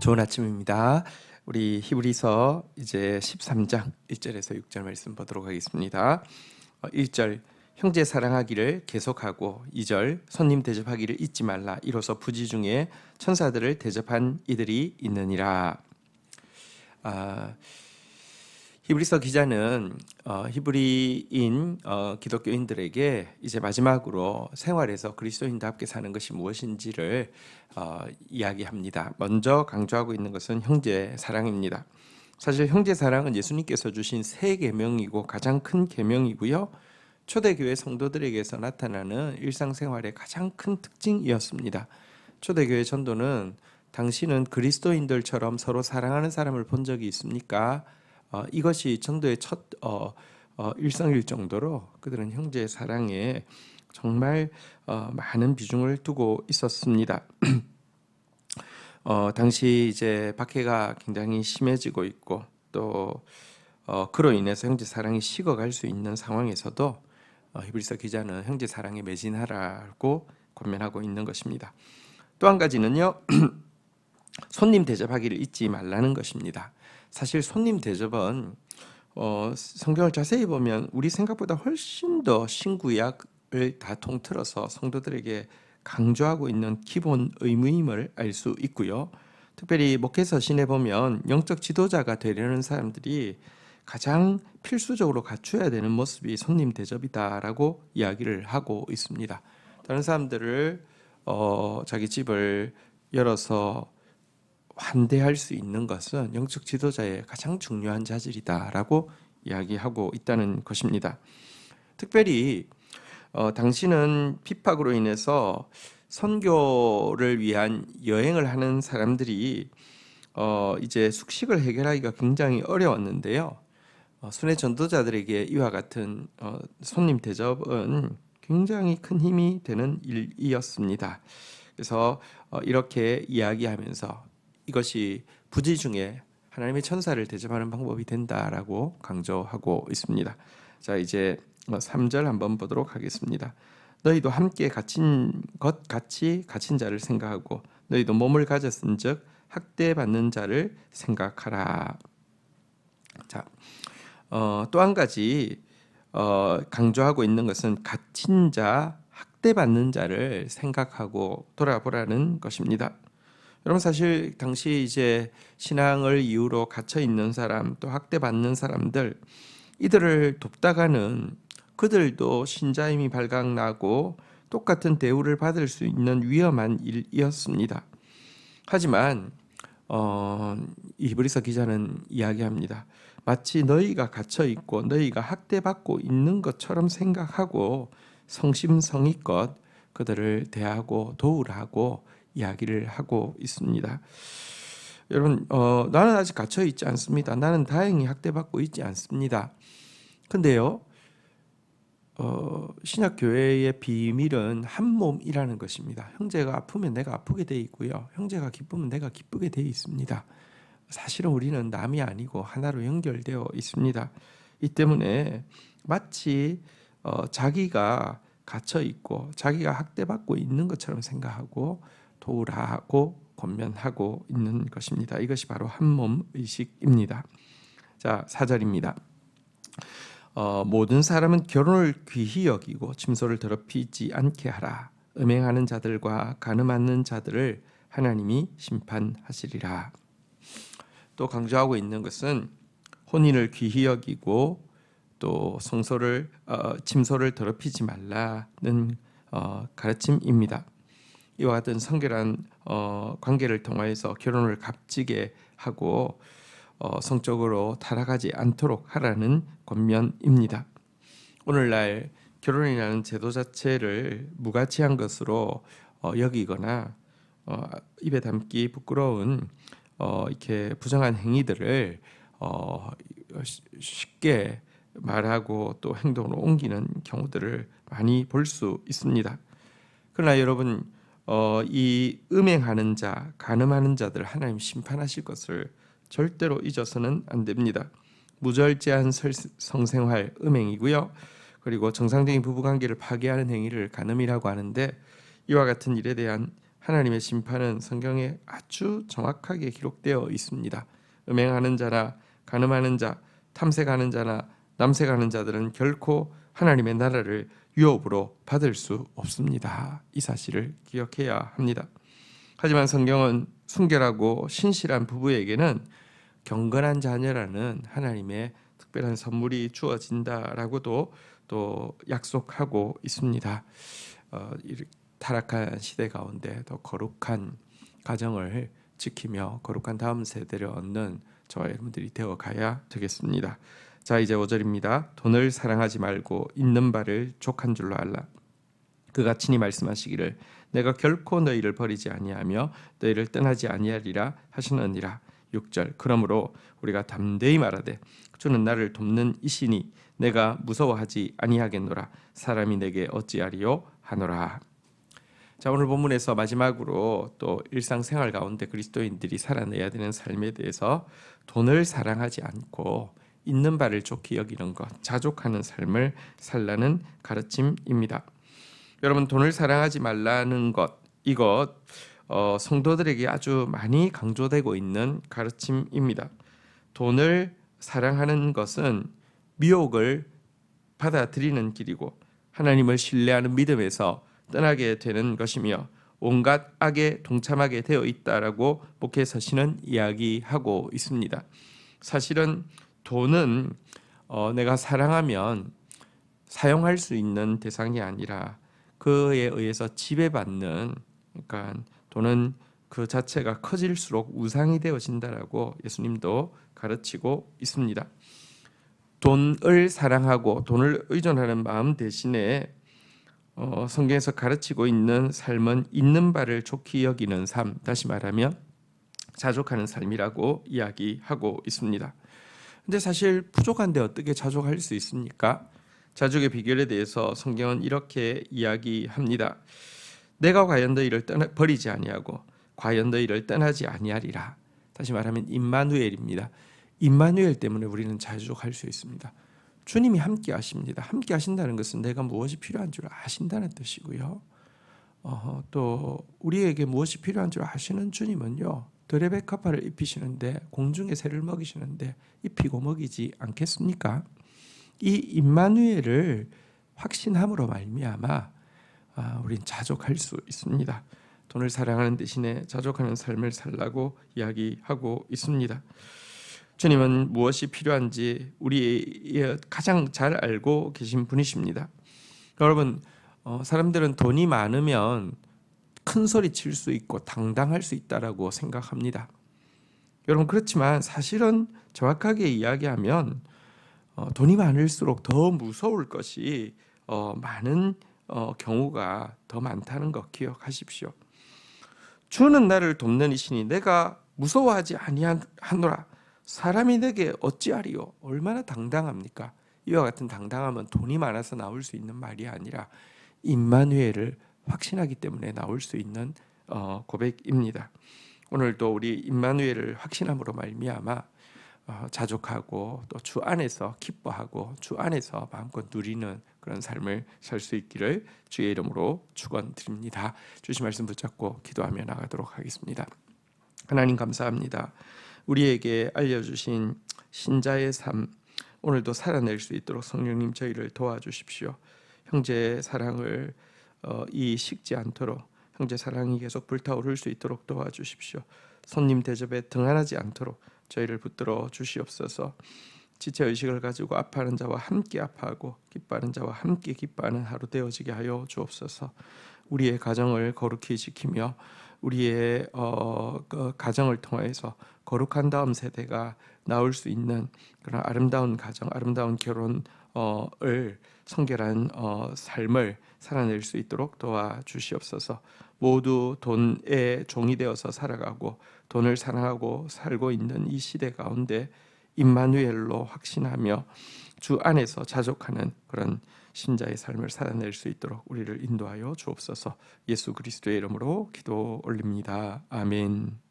좋은 아침입니다. 우리 히브리서 이제 13장 1절에서 6절 말씀 보도록 하겠습니다. 어, 1절 형제 사랑하기를 계속하고 2절 손님 대접하기를 잊지 말라 이로써 부지 중에 천사들을 대접한 이들이 있느니라. 아, 히브리서 기자는 어, 히브리인 어, 기독교인들에게 이제 마지막으로 생활에서 그리스도인답게 사는 것이 무엇인지를 어, 이야기합니다. 먼저 강조하고 있는 것은 형제 사랑입니다. 사실 형제 사랑은 예수님께서 주신 새 계명이고 가장 큰 계명이고요. 초대교회 성도들에게서 나타나는 일상생활의 가장 큰 특징이었습니다. 초대교회 전도는 당신은 그리스도인들처럼 서로 사랑하는 사람을 본 적이 있습니까? 어, 이것이 전도의 첫 어, 어, 일성일 정도로 그들은 형제 사랑에 정말 어, 많은 비중을 두고 있었습니다. 어, 당시 이제 박해가 굉장히 심해지고 있고 또 어, 그로 인해서 형제 사랑이 식어갈 수 있는 상황에서도 어, 히브리서 기자는 형제 사랑에 매진하라고 권면하고 있는 것입니다. 또 한 가지는요. 손님 대접하기를 잊지 말라는 것입니다. 사실 손님 대접은 어, 성경을 자세히 보면 우리 생각보다 훨씬 더 신구약을 다 통틀어서 성도들에게 강조하고 있는 기본 의무임을 알 수 있고요. 특별히 목회서신에 보면 영적 지도자가 되려는 사람들이 가장 필수적으로 갖춰야 되는 모습이 손님 대접이다라고 이야기를 하고 있습니다. 다른 사람들을 어, 자기 집을 열어서 환대할 수 있는 것은 영적 지도자의 가장 중요한 자질이다라고 이야기하고 있다는 것입니다. 특별히 어, 당신은 핍박으로 인해서 선교를 위한 여행을 하는 사람들이 어, 이제 숙식을 해결하기가 굉장히 어려웠는데요. 어, 순회 전도자들에게 이와 같은 어, 손님 대접은 굉장히 큰 힘이 되는 일이었습니다. 그래서 어, 이렇게 이야기하면서 이것이 부지 중에 하나님의 천사를 대접하는 방법이 된다라고 강조하고 있습니다. 자, 이제 3절 한번 보도록 하겠습니다. 너희도 함께 갇힌 것 같이 갇힌 자를 생각하고 너희도 몸을 가졌은즉 학대받는 자를 생각하라. 자, 어, 또 한 가지 어, 강조하고 있는 것은 갇힌 자, 학대받는 자를 생각하고 돌아보라는 것입니다. 여러분 사실 당시 이제 신앙을 이유로 갇혀 있는 사람 또 학대받는 사람들 이들을 돕다가는 그들도 신자임이 발각나고 똑같은 대우를 받을 수 있는 위험한 일이었습니다. 하지만 어, 이브리서 기자는 이야기합니다. 마치 너희가 갇혀 있고 너희가 학대받고 있는 것처럼 생각하고 성심성의껏 그들을 대하고 도우라고 이야기를 하고 있습니다. 여러분, 어, 나는 아직 갇혀 있지 않습니다. 나는 다행히 학대받고 있지 않습니다. 근데요, 어, 신약 교회의 비밀은 한 몸이라는 것입니다. 형제가 아프면 내가 아프게 돼 있고요. 형제가 기쁘면 내가 기쁘게 돼 있습니다. 사실은 우리는 남이 아니고 하나로 연결되어 있습니다. 이 때문에 마치 어, 자기가 갇혀 있고 자기가 학대받고 있는 것처럼 생각하고 도우라고 권면하고 있는 것입니다. 이것이 바로 한몸 의식입니다. 자, 4절입니다. 어, 모든 사람은 결혼을 귀히 여기고 침소를 더럽히지 않게 하라. 음행하는 자들과 가늠하는 자들을 하나님이 심판하시리라. 또 강조하고 있는 것은 혼인을 귀히 여기고 또 성소를 어, 침소를 더럽히지 말라는 어, 가르침입니다. 이와 같은 성결한 어, 관계를 통하여서 결혼을 값지게 하고 어, 성적으로 타락하지 않도록 하라는 권면입니다. 오늘날 결혼이라는 제도 자체를 무가치한 것으로 어, 여기거나 어, 입에 담기 부끄러운 어, 이렇게 부정한 행위들을 어, 쉽게 말하고 또 행동으로 옮기는 경우들을 많이 볼 수 있습니다. 그러나 여러분 어, 이 음행하는 자, 간음하는 자들 하나님 심판하실 것을 절대로 잊어서는 안 됩니다. 무절제한 성생활 음행이고요. 그리고 정상적인 부부 관계를 파괴하는 행위를 간음이라고 하는데 이와 같은 일에 대한 하나님의 심판은 성경에 아주 정확하게 기록되어 있습니다. 음행하는 자나 간음하는 자, 탐색하는 자나 남색하는 자들은 결코 하나님의 나라를 유업으로 받을 수 없습니다. 이 사실을 기억해야 합니다. 하지만 성경은 순결하고 신실한 부부에게는 경건한 자녀라는 하나님의 특별한 선물이 주어진다라고도 또 약속하고 있습니다. 어, 타락한 시대 가운데 더 거룩한 가정을 지키며 거룩한 다음 세대를 얻는 저와 여러분들이 되어 가야 되겠습니다. 자 이제 5절입니다. 돈을 사랑하지 말고 있는 바를 족한 줄로 알라. 그가 친히 말씀하시기를 내가 결코 너희를 버리지 아니하며 너희를 떠나지 아니하리라 하시느니라. 6절 그러므로 우리가 담대히 말하되 주는 나를 돕는 이시니 내가 무서워하지 아니하겠노라 사람이 내게 어찌하리요 하노라 자 오늘 본문에서 마지막으로 또 일상생활 가운데 그리스도인들이 살아내야 되는 삶에 대해서 돈을 사랑하지 않고 있는 바를 좋게 여기는 것 자족하는 삶을 살라는 가르침입니다 여러분 돈을 사랑하지 말라는 것 이것 어, 성도들에게 아주 많이 강조되고 있는 가르침입니다. 돈을 사랑하는 것은 미혹을 받아들이는 길이고 하나님을 신뢰하는 믿음에서 떠나게 되는 것이며 온갖 악에 동참하게 되어 있다라고 목회 서신은 이야기하고 있습니다. 사실은 돈은 어, 내가 사랑하면 사용할 수 있는 대상이 아니라 그에 의해서 지배받는 그러니까 또는 그 자체가 커질수록 우상이 되어진다라고 예수님도 가르치고 있습니다. 돈을 사랑하고 돈을 의존하는 마음 대신에 어, 성경에서 가르치고 있는 삶은 있는 바를 좋게 여기는 삶, 다시 말하면 자족하는 삶이라고 이야기하고 있습니다. 근데 사실 부족한데 어떻게 자족할 수 있습니까? 자족의 비결에 대해서 성경은 이렇게 이야기합니다. 내가 과연 너희를 떠나 버리지 아니하고 과연 너희를 떠나지 아니하리라. 다시 말하면 임마누엘입니다. 임마누엘 때문에 우리는 자족할 수 있습니다. 주님이 함께 하십니다. 함께 하신다는 것은 내가 무엇이 필요한 줄 아신다는 뜻이고요. 어, 또 우리에게 무엇이 필요한 줄 아시는 주님은요. 드레베카파를 입히시는데 공중의 새를 먹이시는데 입히고 먹이지 않겠습니까? 이 임마누엘을 확신함으로 말미암아 아, 우린 자족할 수 있습니다. 돈을 사랑하는 대신에 자족하는 삶을 살라고 이야기하고 있습니다. 주님은 무엇이 필요한지 우리 가장 잘 알고 계신 분이십니다. 여러분, 어, 사람들은 돈이 많으면 큰 소리 칠 수 있고 당당할 수 있다라고 생각합니다. 여러분 그렇지만 사실은 정확하게 이야기하면 어, 돈이 많을수록 더 무서울 것이 어, 많은 어, 경우가 더 많다는 것 기억하십시오. 주는 나를 돕는 이시니 내가 무서워하지 아니하노라. 사람이 내게 어찌하리요? 얼마나 당당합니까? 이와 같은 당당함은 돈이 많아서 나올 수 있는 말이 아니라 임마누엘을 확신하기 때문에 나올 수 있는 어, 고백입니다. 오늘도 우리 임마누엘을 확신함으로 말미암아 어, 자족하고 또 주 안에서 기뻐하고 주 안에서 마음껏 누리는 그런 삶을 살 수 있기를 주의 이름으로 축원드립니다. 주신 말씀 붙잡고 기도하며 나가도록 하겠습니다. 하나님 감사합니다. 우리에게 알려주신 신자의 삶 오늘도 살아낼 수 있도록 성령님 저희를 도와주십시오. 형제 사랑을 어, 이 식지 않도록 형제 사랑이 계속 불타오를 수 있도록 도와주십시오. 손님 대접에 등한하지 않도록 저희를 붙들어 주시옵소서. 지체 의식을 가지고 아파하는 자와 함께 아파하고 기뻐하는 자와 함께 기뻐하는 하루 되어지게 하여 주옵소서. 우리의 가정을 거룩히 지키며 우리의 어, 그 가정을 통해서 거룩한 다음 세대가 나올 수 있는 그런 아름다운 가정, 아름다운 결혼을 성결한 어, 삶을 살아낼 수 있도록 도와 주시옵소서. 모두 돈의 종이 되어서 살아가고 돈을 사랑하고 살고 있는 이 시대 가운데 임마누엘로 확신하며 주 안에서 자족하는 그런 신자의 삶을 살아낼 수 있도록 우리를 인도하여 주옵소서. 예수 그리스도의 이름으로 기도 올립니다. 아멘.